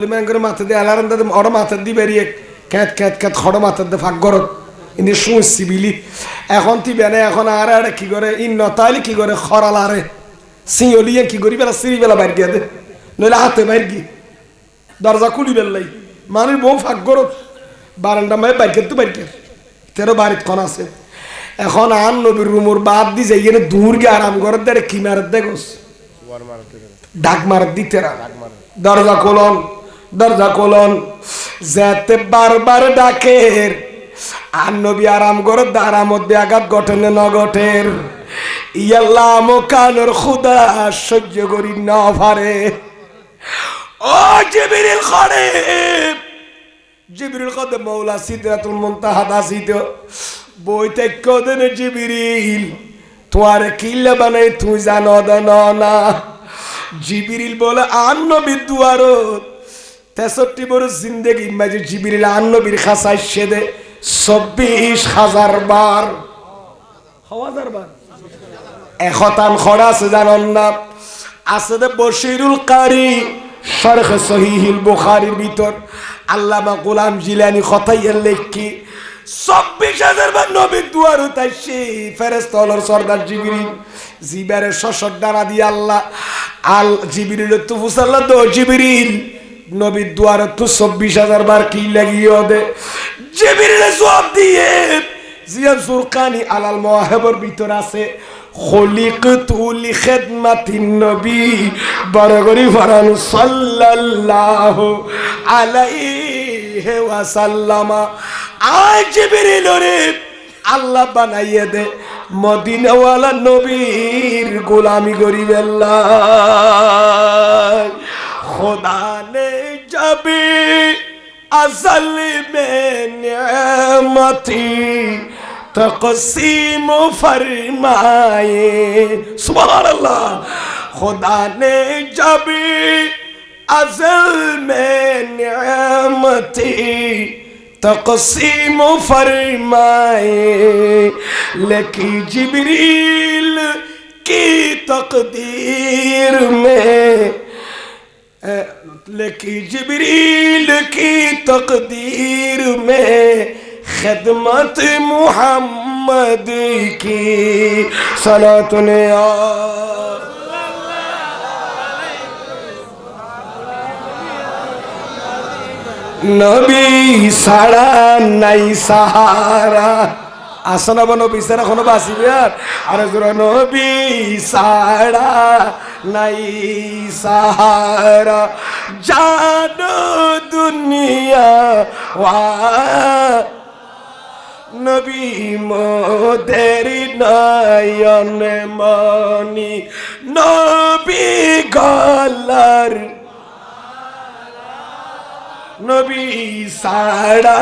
Man করে মাথা দিয়ে অ্যালার্ম দাদা ওর মাথা দিয়ে বেরিয়ে ক্যাত ক্যাত ক্যাত খড় মাথা দিয়ে ফাঁক গরত ইনি শুনছি বিলি এখন তি বেনে এখন আর আর কি করে ইন নতালি কি করে খরাল আরে সিঁড়িয়ে কি করি বেলা সিঁড়ি বেলা বাইর গিয়ে দে নইলে হাতে বাইর দরজা খুলি বেললাই মানুষ বউ ফাঁক গরত বারান্দা মায় বাইর করতে বাইর কে তেরো বাড়িত কোন আছে এখন আন নবীর রুমুর বাদ দি যাই এনে দূর গিয়ে আরাম করে দেয় কি মারত দেখোস ডাক মারত দিতে দরজা কোলন দরজা কোলন যেতে বারবার ডাকের। আর নবী আরাম করে দাঁড়া মধ্যে আঘাত ঘটনে ন ঘটের ইয়াল্লাহ মোকানোর খুদা, সহ্য করি ন পারে ও জিবিরিল খরে জিবিরিল খদে মৌলা সিদরাতুল মুনতাহা দাসিত বই তেক্য দেনে জিবিরিল। তোমার কিল্লা বানাই তুই জানো না। জিবিরিল বলে আন নবীর দুয়ারত তেষট্টি বড় জিন্দেগি মাঝে জিবিরিল আন নবীর খাসায় সেদে চব্বিশ হাজার বার। হাজার বার এখতান খড়া আছে, জানন না? আছে বশিরুল কারি, শরখ সহিহিল বুখারির ভিতর। আল্লামা গোলাম জিলানি খতাইয়ের লেখি চব্বিশ হাজার বার নবীর দুয়ার উঠাইছে ফেরেস্ত হলর সর্দার জিবারে শশর ডানা দিয়ে আল্লাহ, আল জিবিরিল তু ফুসাল্লাহ দো জিবিরিল। নবীর দুয়ারে তো চব্বিশ হাজার বার কি লাগিয়ে দে জিবিরিল জবাব দিয়ে জিয়ান সুরকানি আলাল মহাহেবর ভিতর আছে, খলিকতু লিখিদমাতিন নবী বড় করি ফরান সাল্লাল্লাহু আলাইহি ওয়াসাল্লামা। আয় জিবরিল রে আল্লাহ বানাইয়ে দে, মদিনাওয়ালা নবীর গোলামি করিবেল্লাহ খোদা নে کبھی ازل میں نعمتی تقسیم فرمائے سبحان اللہ خدا نے جب ازل میں نعمتی تقسیم فرمائے لکی جبریل کی تقدیر میں لکی جبریل کی تقدیر میں خدمت محمد کی صلات نیاز নবী সারা নাই সাহারা আসনা বনো বিচারা কোনো বাসিবে আর আরে নবী, সারা নাই সাহারা জানো দুনিয়া ওয়া। নবী মোদের নয়ন মনি, নবী গলার। নবী সাড়া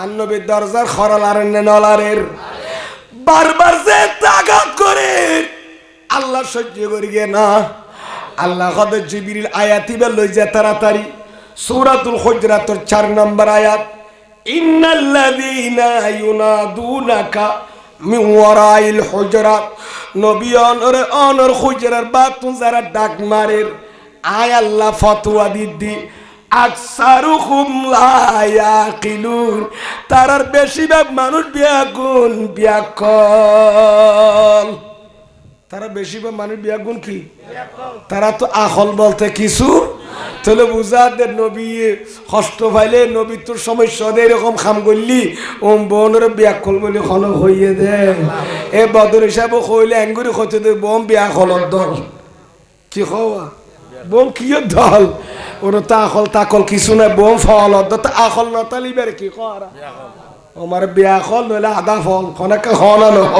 আর নবীর দরজার খরলার নলারের বারবার যে তাগাত করে, আল্লাহ সহ্য করি গে না। আল্লাহ কদের জিবিরিল আয়াতি বে লই যায় তাড়াতাড়ি। সূরাতুল হুজরাতুর 4 নম্বর আয়াত, ইন্নাল্লাযীনা ইউনাদুনাকা মিন ওয়ারাইল হুজরাত। নবী অনর অনর হুজরার বাতুন যারা ডাক মারের, আয় আল্লাহ ফতোয়া দিদি আকসারুহুম লা ইয়াকিলুন। তারার বেশিরভাগ মানুষ বিয়াগুন বিয়াকল তারা বেশিরভাগ মানুষ বিয়াগুন কি? তারা তো আখল বলতে কিছু। তাহলে বুঝা দে নবী, কষ্ট পাইলে নবী তোর সমস্যা দে, এরকম খাম করলি, ওম বোনের বিয়াকল বলে খন হইয়ে দে। এ বদর হিসাবে কইলে এঙ্গুরি কইতে দে, বোম বিয়াকলর দল। কি হওয়া বোম কি দল? ওরা তাকল তাকল কিছু নাই বোম ফল তা আখল নতালিবার কি করা? আমার বিয়া ফল নইলে আদা ফল খনাকে হনা নহ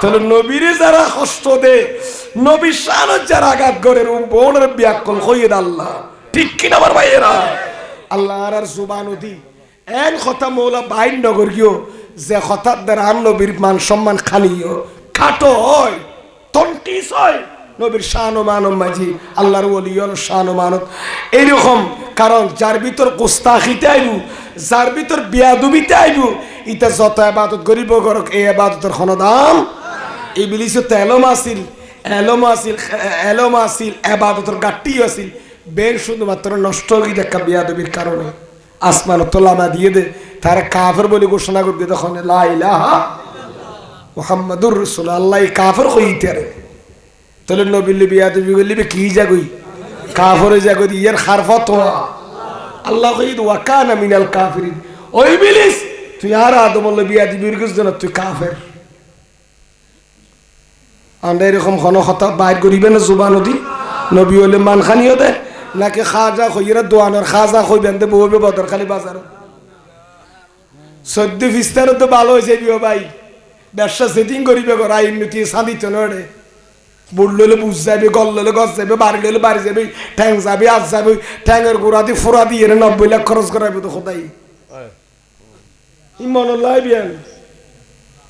তাহলে নবীরে যারা কষ্ট দে নবী শানত যারা আঘাত করে বোনের বিয়া কল কইয়ে আল্লাহ। ঠিক কিনা আমার ভাইয়েরা? আল্লাহ আর জুবান দি। এন কথা মৌলা বাইন নগর গিয়ে, যে হঠাৎ দ্বারা নবীর মান সম্মান খানিও খাটো হয় তন্টিস হয়। নবীর শান ও মানব মাঝি, আল্লাহর ওলিয়র শান ও মানব এইরকম, কারণ যার ভিতর কোস্তাখিতে আইবু, যার ভিতর বিয়াদুবিতে আইবু ইটা যত আবাদত গরিব করক, এই আবাদতের কোনো দাম ইবলিসও তো এলম আসিল এলম আসিল এলম আসিল আবাদতের গাট্টি আসিল বের শুধুমাত্র নষ্ট হয়ে দেখা বিয়াদবির কারণে। আসমান তো লামা দিয়ে দে, তারা কাফের বলে ঘোষণা করবে তখন, লা ইলাহা মোহাম্মদুর রসুল আল্লাহ কাফের হইতে রে তাহলে নবিল্লি বিয়াদবি বললি কি জাগই? কাফরে জাগই, ইয়ার খারফত হওয়া আল্লাহ কইদ ওয়াকানা মিনাল কাফিরিন। ওই বিলিস তুই আর আদম আদমল্লা বিয়াদবির গেছ না তুই কাফের। আমরা এরকম ঘন হতা বাইর করিবে না জুবা নদী নবী হলে মানখানিও দে নাকি খাজা খইরা দোয়ানোর খাজা খই বেঁধে বউবে বদর খালি বাজার। সদ্য ফিস্তারও তো ভালো হয়েছে বিও ভাই। ব্যবসা সেটিং করিবে গো রাই উন্নতি সাদিত নড়ে। বুড় লইলে বুঝ যাবে গল লইলে গছ যাবে বাড়ি লইলে বাড়ি যাবে ঠ্যাং যাবে আজ যাবে ঠ্যাংয়ের গোড়া দিয়ে ফোড়া দিয়ে নব্বই লাখ খরচ করাবে তো খোদাই। ইমন লাই বিয়ান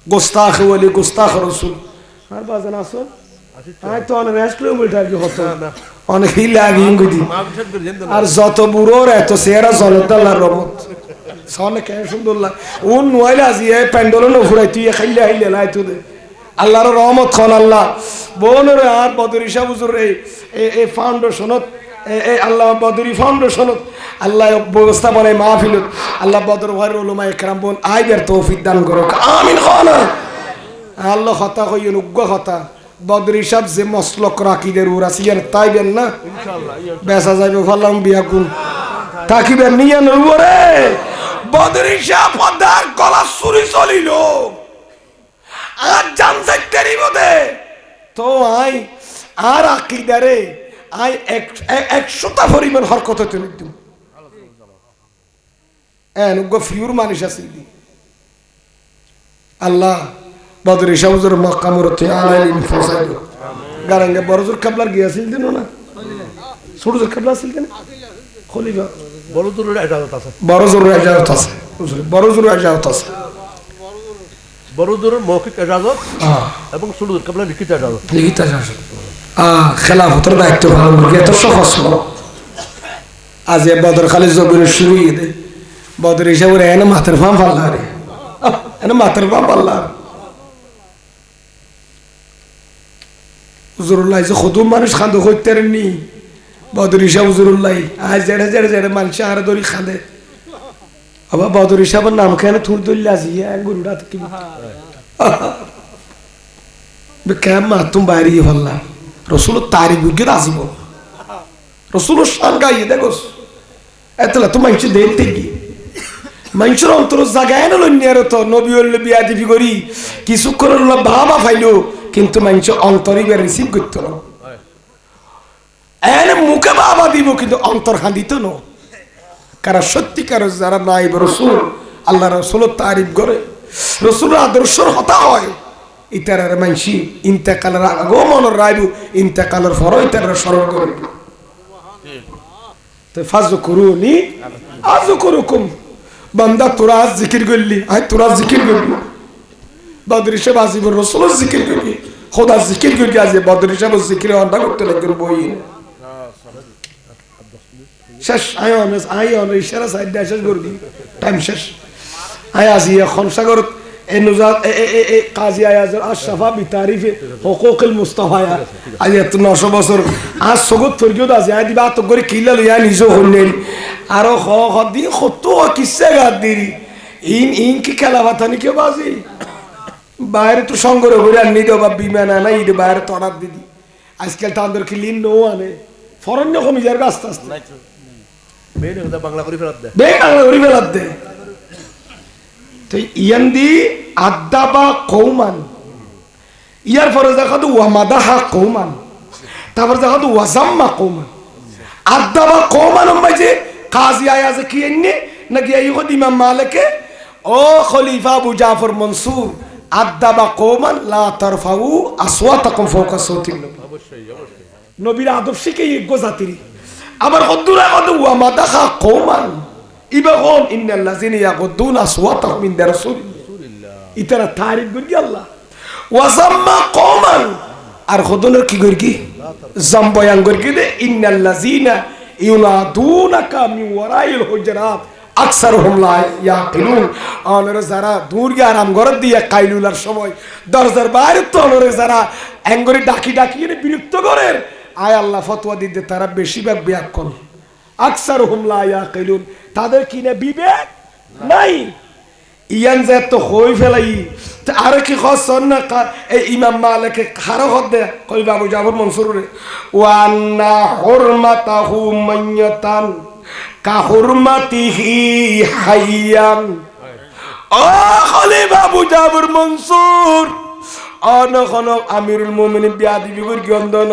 গোস্তাখ বলি গোস্তাখ রসুল। আর বাজান আসো। আয় তো অনেক কি হতো। হিলে ইঙ্গুদি। আর যত বুড়োর এত চেহারা জলতাল্লার সুন্দর লাগ আজি তুই খাইলে হাইলে লাই তুই আল্লাহর রহমত খন আল্লাহ। বোনের আর বদরি শাহ হুজুর এই এই ফাউন্ডেশনত এই আল্লাহ বদরি ফাউন্ডেশনত আল্লাহ ব্যবস্থাপনা মাহফিলত আল্লাহ বদর ভাইয়ের উলমা একরাম বোন আইবের তৌফিক দান করো আমিন খানা। আল্লাহ হতা হইন উগ্র হতা। বদরি সাহ যে মসলক রাকিদের উরা সিয়ার তাইবেন না? বেসা যাবে ফলাম বিয়া কোন থাকিবেন নিয়ে নবরে। বদরি সাহ পদার গলা চুরি চলিল। আর জান যাইতারি বোধে তো আই আর আকিদারে আই একশোটা পরিমাণ হরকত হইতে নিতুম এনুগ্য ফিউর মানুষ আছে আল্লাহ বদর ইসাউজুর মক্কামুরতে আলাইলিন ফসাইল গারাঙ্গে বড়জুর কাবলার গিয়াছিল দিন না? ছোটজুর কাবলা আছিল কেন? খলিফা। বড় দূরের এজাজত আছে। বড়জুর এজাজত আছে। বড়জুর এজাজত আছে। বড় দূরের মৌখিক এজাজত এবং ছোট দূর কাবলা লিখিত এজাজত। লিখিত এজাজত। খেলাফতের দায়িত্ব ভালো মুরগি এত সহজ। আজ এ বদর খালি জবির শুরু বদর হিসাবে এনে মাথার ফাম পাল্লা রে। এনে মাথার ফাম পাল্লা হুজুরুল্লাহ যে খুদুম মানুষ খান্দো হইতে নি বদর হিসাব হুজুরুল্লাহ আজ জেড়ে জেড়ে জেড়ে মানুষ আর ধরি খাঁদে আবার বদর হিসাবের নাম খেয়ে থুর দল্লা আজি গুরুটা কি কেমন তুম বাইরে ভাল্লাম রসুল তারি বুঝে আসিব রসুল সাঙ্গাই দেখোস এতলা তো মানুষ দেখতে গিয়ে মানুষের অন্তর জাগায় না লন্যার তো নবী হল্লো বিয়া দিবি করি কিছুক্ষণ হলো বাবা ফাইলো কিন্তু মানুষ অন্তরই বের রিসিভ করতো না এনে মুখে বাবা দিব কিন্তু অন্তর হাঁদিত না কারা সত্যিকার যারা নাই রসুল, আল্লাহ রসুল তারিফ করে রসুল আদর্শর হতা হয়। ইতার মানসি ইন্তেকালের আগো মনের রাইবু ইন্তেকালের ফর ইতার স্মরণ করে। তো ফাজু জিকির করলি তোরা জিকির করলি। আজ বদরি জিকির অন্ডা করতে লাগবে বই শেষ। আই অনেস আই অনেস ইশারা সাইড দিয়ে শেষ করে দিই টাইম শেষ। আই আজি এখন সাগর এ নুজাত, এ কাজী আয়াজুল আশরাফা বিতারিফে হুকুকুল মুস্তাফায়া আজ এত 900 বছর। আজ সগত ফরগিও দাস আই দিবা তো করে কিলা লইয়া নিজে হন্নেরি আর খ খ, দি কত কিসে গাদ দিরি ইন ইন কি খেলা বাতানি কে বাজি বাইরে তো সংগ্রহ করে আনি দেও বা বিমান আনা, ইদে বাইরে তড়ার দিদি আজকাল তাদের কি লিন নো আনে। ফরন্য কমি যার আস্তে আস্তে মেয়ে কথা বাংলা করে ফেরত দেয় বেগ বাংলা করি ফেলার দে। তো ইয়ান আদাবা কৌমান। ইয়ার পরে দেখা তো ওয়ামাদাহা কৌমান। তারপর দেখা তো ওয়াজাম্মা কৌমান। আদাবা কৌমান উম্মাই যে কাজী আয়াজে কি এনে নাকি এই হদ ইমাম মালিকে ও খলিফা আবু জাফর মনসুর আদাবা কৌমান লা তারফাউ আসওয়াতাকুম ফাওকা সাউতিন নবী অবশ্যই অবশ্যই। নবীর আদব শিখে আবার কদ্দুরা কদ ওয়া মাদাখা কৌমান ইবা কোন ইন্নাল্লাযিনা ইয়াগুদ্দুনা আসওয়াতাহুম মিন রাসূল ইতারা তারিফ করি আল্লাহ। ওয়া জাম্মা কৌমান আর খদনের কি করি করি কি দে? ইন্নাল্লাযিনা ইউনাদুনাকা মিন ওয়ারাইল হুজরাত ইয়াকিলুন। অনরে যারা দূর গিয়ে আরাম ঘর দিয়ে কাইলুলার সময় দরজার বাইরে তো অনরে যারা অ্যাঙ্গরি ডাকি ডাকি বিরক্ত করেন আয় আল্লাহ ফতোয়া দিতে তারা বেশিরভাগ বিয়াক করে আকসার হুমলা আয়া কেলুন তাদের কিনে বিবেক? নাই। ইয়ান যে তো হই ফেলাই। আর কি খসন না এই ইমাম মালিক খারো হদ দে। কই বাবু জাবর মনসুর ওয়ান্না হুরমাতাহু মান্যাতান কা হুরমাতিহি হাইয়ান। ও খলি বাবু জাবর মনসুর। অন খন আমিরুল মুমিনিন বিয়া দিবি গুর গন্দন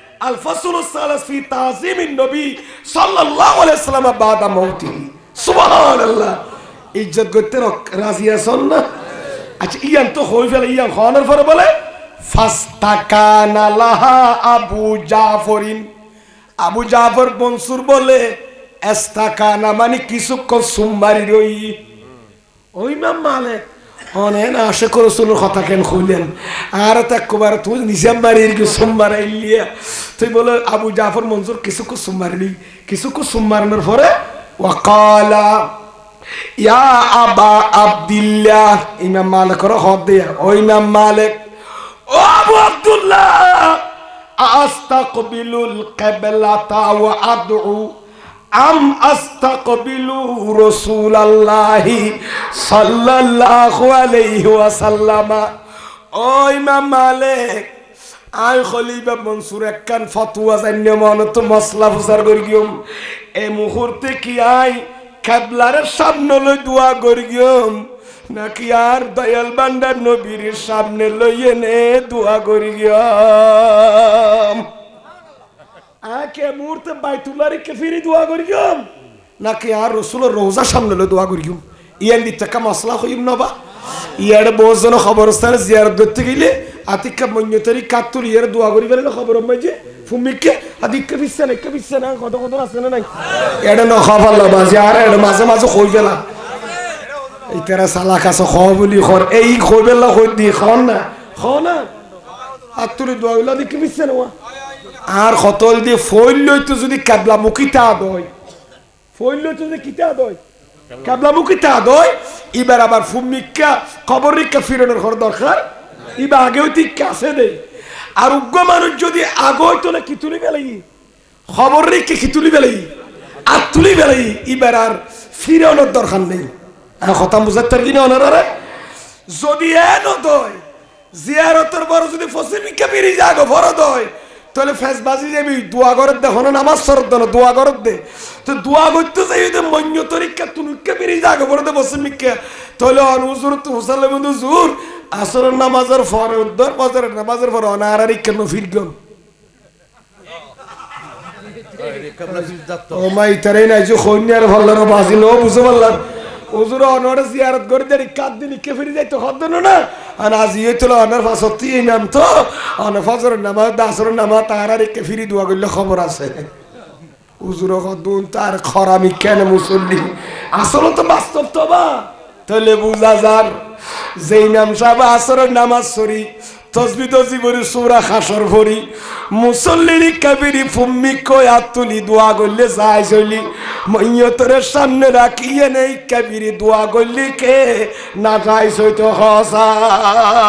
আল ফাসল সালাস তাজিমিন নবী সাল্লাল্লাহু আলাইহি ওয়াসাল্লাম বাদা মৌতি। সুবহানাল্লাহ। ইজ্জত করতে রাজি আছেন না? আচ্ছা ইয়ান তো হই ফেলে, ইয়ান খাওয়ানোর পরে বলে লাহা আবু জাফরিন। আবু জাফর মনসুর বলে, এস্তাকানা মানে কিছুক্ষণ সুম্বারি রই। ওই নাম মালিক অনেন আশে করে কথা কেন খুললেন আর তাকুবার তুই নিজাম বাড়ির কি সোমবার আইলিয়া? তুই বলে, আবু জাফর মনসুর কিছু কু সোমবারলি কিছু কু সোমবারের পরে ওয়াকালা, ইয়া আবা আব্দুল্লাহ, ইমাম মালিকের হদ দিয়া, ও ইমাম মালিক, ও আবু আব্দুল্লাহ, আস্তাকবিলুল কিবলাতা ওয়া আদউ আম আস্তাকবিলু রাসূলুল্লাহি সাল্লাল্লাহু আলাইহি ওয়াসাল্লাম। ও ইমাম মালিক, আই খলিফা মনসুর একখান ফতোয়া জান্য মনত মসলা ফুসার করি গিয়ম এই মুহূর্তে কি আই কেবলারের সামনে লই দোয়া করি গিয়ম নাকি আর দয়াল বান্ডার নবীর সামনে লই এনে দোয়া করি গিয়ম আকে মুহূর্তে বাইতুল্লাহর কে ফিরি দোয়া করিম নাকি আর রসুলের রোজা সামনে দোয়া করিম ইয়ান দিতে কা মশলা হইম নবা ইয়ার বহুজন খবরস্থানে জিয়ারত করতে গেলে আতিকা মন্যতরি কাতুর ইয়ার দোয়া করি ফেলে খবর মাঝে ফুমিকে? আদিকে পিচ্ছে না কে পিচ্ছে না কত কত আছে না নাই? এটা ন খবর লবা যে আর এটা মাঝে মাঝে কই ফেলা এই তেরা সালা কাছে খ বলি খর। এই কই বেলা কই দি খন না? খ না? আতুরি দোয়া হইলা দিকে পিচ্ছে না আর খতল দিয়ে ফইল লইতো যদি কাবলা মুখিতা দয়। ফইল লইতো যদি কিতা দয়? কাবলা মুখিতা দয়? এবার আবার ফুমিকা খবর রিক্কা ফিরনের ঘর দরকার? এবার আগেও ঠিক কাছে দে। আর উগ্র মানুষ যদি আগে না কি তুলি বেলাই। খবর রিক্কে কি তুলি বেলাই। আর তুলি বেলাই, এবার আর ফিরনের দরকার নেই। কথা বুঝাতে পারি না ওনারা? যদি এন দয় জিয়ারতের বড় যদি ফসিমিকা ফিরি যাগো বড় দয় তাহলে ফেস বাজি যাবি দোয়া করত দে হন নামাজ সরত দে দোয়া করত দে। তো দোয়া করতে যাই দে মন্য তরিকা তুনুকা ফিরি যাগো বড় দে ফসিমিকা তাহলে অনুজুর তো হুসালে বন্ধু জুর আসরের নামাজের পরে উদ্ধার ফজরের নামাজের পরে অনারারি কেন ফিরগম? ও মাই তারাই নাই যে খৈন্যার ভাল্লার বাজি নো বুঝে পারলাম। ওজুর অনরে জিয়ারত করে দেরি, কাদ দিন কে ফিরে যাইতো, হদ না। আর আজ তোলা অনার ফাঁসতি এই নাম তো। অনার ফজর নামা দাসর নামা তার আর কে ফিরি আছে। উজুর কদুন তার খরামি কেন মুসল্লি? আসলে তো বাস্তব তো বা। তাহলে যেই নাম সাহেব আসরের নামাজ সরি তসবি তসবি করি সুরা খাসর ভরি। মুসল্লির কাবিরি ফুম্মি কই আতুলি দোয়া করলে যাই চলি। মৈয়তরের সামনে রাখিয়ে নেই কাবিরি দোয়া করলি কে না যাই সইতো হসাই।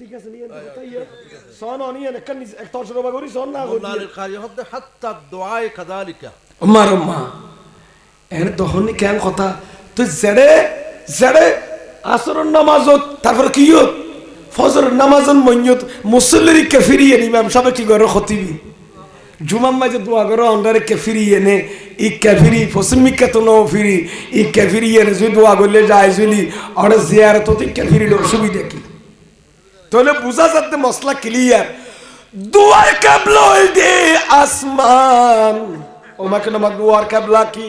ঠিক আছে নিয়ে সন অনিয়ে একটা এক তর্জমা করি সন না হাত্তা দুআ কাযালিকা মার মা এর তখনই কেন কথা তুই জেড়ে জেড়ে আসরের নামাজত, তারপরে কি ফজরের নামাজন মঞ্জত মুসল্লির কে ফিরিয়ে নিবাম সবে কি করে খতিবি? জুমাম মাঝে দোয়া করো অন্ডারে কে ফিরিয়ে নে ই কে ফিরি পশ্চিমিক কে তো নও ফিরি ই কে ফিরিয়ে নে, যদি দোয়া করলে যায় যদি অরে জিয়ারত তুই কে ফিরিল অসুবিধা কি? তাহলে বুঝা যাতে মশলা ক্লিয়ার দুয়ার কাবলা দে আসমান। ওমাকে নামা দুয়ার কাবলা কি?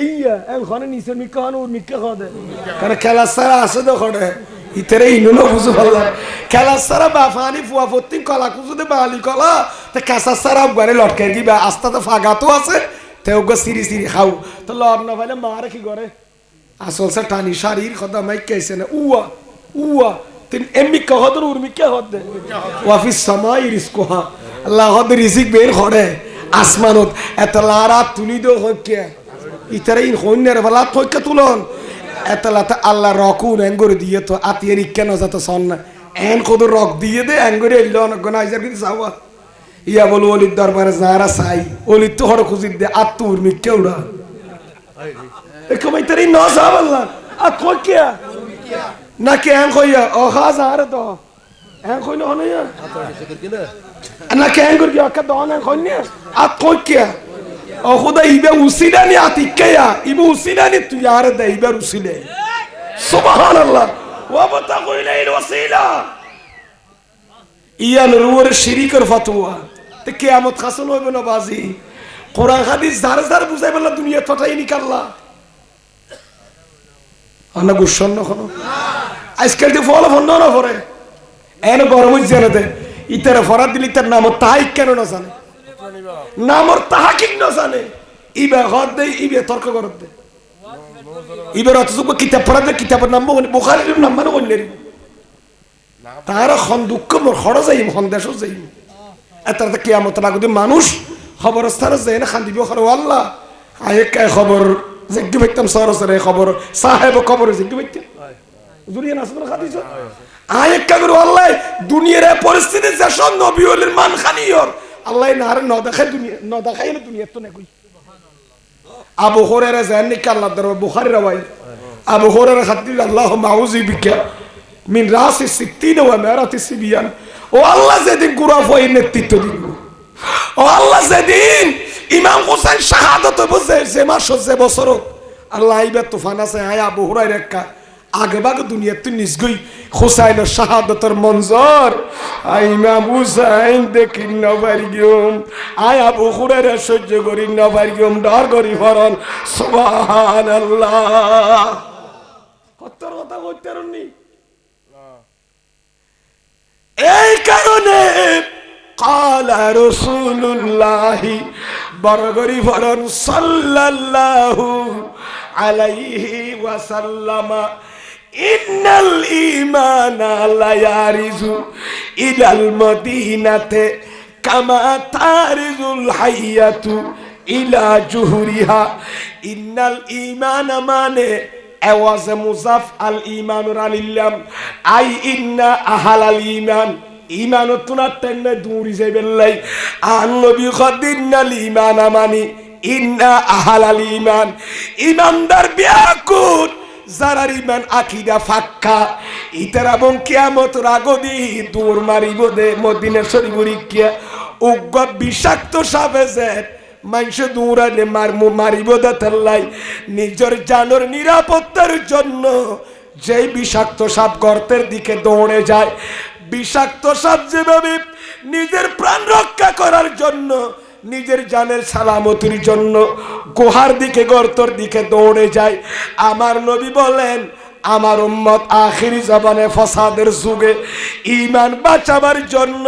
ইয়া খনে নিচে মিক্কা হন ওর মিক্কা খদে কারণ খেলা সারা আছে তো খড়ে ইতেরে ইনুনো বুঝু খেলা সারা বাফানি ফুয়া ফত্তিন কলা কুজুদে বালি কলা তে কাঁচা সারা গারে লটকে দিবা আস্তা তো আছে তে ওগো সিরি সিরি খাও তো লড় না কি করে আসল সে টানি শারীর কথা মাই কেছে না উয়া উয়া তিন হদে ওয়াফিস সামাই রিস্কুহা আল্লাহ হদ রিজিক বের করে আসমানত এত লারা তুলি দো হইকে ইতারাইন ইন সৈন্যের বেলা তুলন? এতলাতে আল্লাহ রকুন অ্যাঙ্গুর দিয়ে তো আতিয়ের কেন যাত সন না? এন কত রক দিয়ে দে অ্যাঙ্গুরে এলো অনেকগুণা আইসার কিন্তু চাওয়া ইয়া বলু অলির দরবারে যারা চাই অলির তো হর খুঁজির দে আত্মুর মিকে উড়া কমাই তারি ন যা বললাম আর কইয়া না কে এন কইয়া ও খাজ আর তো। এন কইনো হনিয়া না? কে এন করি অকা দন এন কইনিয়া আর কইয়া অহুদা ইবে উসিলানি আতিকেয়া ইবে উসিলানি তুই আর দেইবার উসিলে সুবহানাল্লাহ ওয়া বাতা ইলাইল ওয়াসিলা ইয়ান রুয়ের শিরিকের ফাতোয়া তে কিয়ামত খাসল হইবে না বাজি কোরআন হাদিস জার জার বুঝাই বললা দুনিয়া ছটাই নিকাল্লা আনা আনা না কোন আজকাল তো ফল ফন্ন না পরে এন গরম হইছে না তে ইতারে ফরাদ দিলি তার নাম তাই কেন না জানে নামর তাহা কি না জানে? ইবে হদ দে ইবে তর্ক করত দে। ইবে অথচ কিতাব পড়া দে কিতাবের নাম বুখারির নাম মানে খন দুঃখ মোর খড় যাইম যাইম তো কিয়ামত লাগতে মানুষ খবর স্থানে যাই না খর আল্লাহ খবর? জিজ্ঞি ভাইতাম সরসরে খবর। সাহেব খবর জিজ্ঞি ভাইতাম জুরিয়ে না আসলে খাদিছ আয়ে কে করো আল্লাহ দুনিয়ার পরিস্থিতি যে সব নবী হলেন মান খানিয়র আল্লাহ না আর ন দেখাই দুনিয়া ন দেখাই না দুনিয়া তো না কই আবু হুরায়রা জাননি কাল্লা দর বুখারী রাওয়াই আবু হুরায়রা খাদিল আল্লাহ মাউজি বিকা মিন রাসি সিত্তিন ওয়া মারাতি সিবিয়ান। ও আল্লাহ যেদিন গুরা ফই নেতৃত্ব দিব ও আল্লাহ যেদিন ইমাম হোসেন শাহাদত বসে যে মাস যে বছর আল্লাহ আইবে তুফান আছে, আয় আবু হুরায়রা একা আগে বাগে দুনিয়া তুই নিজগই হোসাইনের শাহাদতের মঞ্জর। আই ইমাম হুসাইন দেখি নবার গিয়ম আয় আবু হুরায়রা সহ্য করি নবার গিয়ম ডর করি হরণ। সুবহানাল্লাহ। কত্তর কথা কইতে পারুনি? এই কারণে কালা রসুল্লাহ বরগরি ভরণ সাল্লাল্লাহু আলাইহি ওয়াসাল্লামা। ইন্নাল ঈমানা লা ইয়ারিজু ইলাল মদিনাতে কামা তারিজুল হাইয়াতু ইলা জুহুরিহা। ইন্নাল ঈমানা মানে আওয়াজে মুজাফ আল ইমানুর আলিল্লাম আই ইন্না আহাল আল ইমান ইমান তুনার টেন্নে দূরি যাইবেল্লাই আন নবী খদিন্নাল ইমান আমানি ইন্না আহাল আল ইমান ইমানদার বিয়াকুত যারার ইমান আকিদা ফাক্কা। ইতারা বং কিয়ামত রাগদি দূর মারিব দে মদিনা শরীফুরি কিয়া। উগ্র বিষাক্ত সাপে জেট মানুষ দৌড়ালে মারমু মারিব দেতাল্লাই নিজের জানোর নিরাপত্তার জন্য যেই বিষাক্ত সাপ গর্তের দিকে দৌড়ে যায়, বিষাক্ত সাপ যেভাবে নিজের প্রাণ রক্ষা করার জন্য নিজের জানের সালামতির জন্য গুহার দিকে গর্তর দিকে দৌড়ে যায়। আমার নবী বলেন, আমার উম্মত আখিরি জবানে ফসাদের যুগে ইমান বাঁচাবার জন্য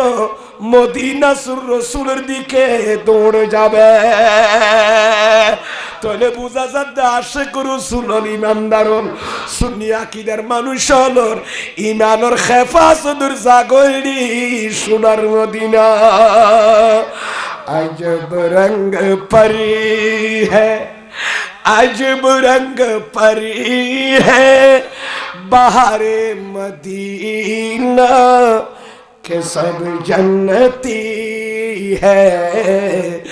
মদিনা রসুলের দিকে দৌড়ে যাবে। তাহলে বুঝা যাচ্ছে আশে করু সুলন ইমানদারন সুন্নি আকিদার মানুষ হলর ইমানর খেফাসদুর জাগরি সোনার মদিনা। अजब रंग परी है, अजब रंग परी है, बाहर मदीना के सब जन्नती है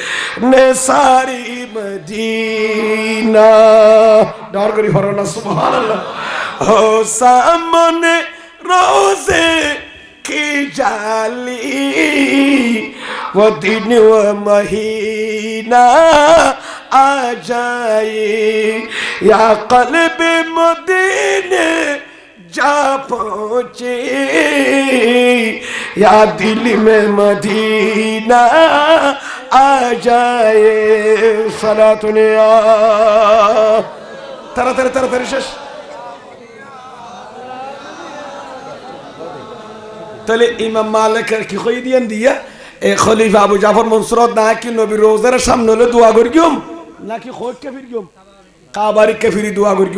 ने सारी मदीना। डर करी फरना सुभान अल्लाह हो सामने रोज़े की जाली ودين ومهينا آجائی یا قلب مدینے جا پہنچے یا دل میں مدینہ آ جائے سلا تنیا ترا ترا ترا تر শেষ তাহলে ইমাম মালিকের কি কই দিয়ে দিয়া এ খলিফা আবু জাফর মনসুরত না কি নবী রোজার সামনে হলে দোয়া করি নাকি খোঁজ কে ফির কাবারি কে ফিরি দোয়া করি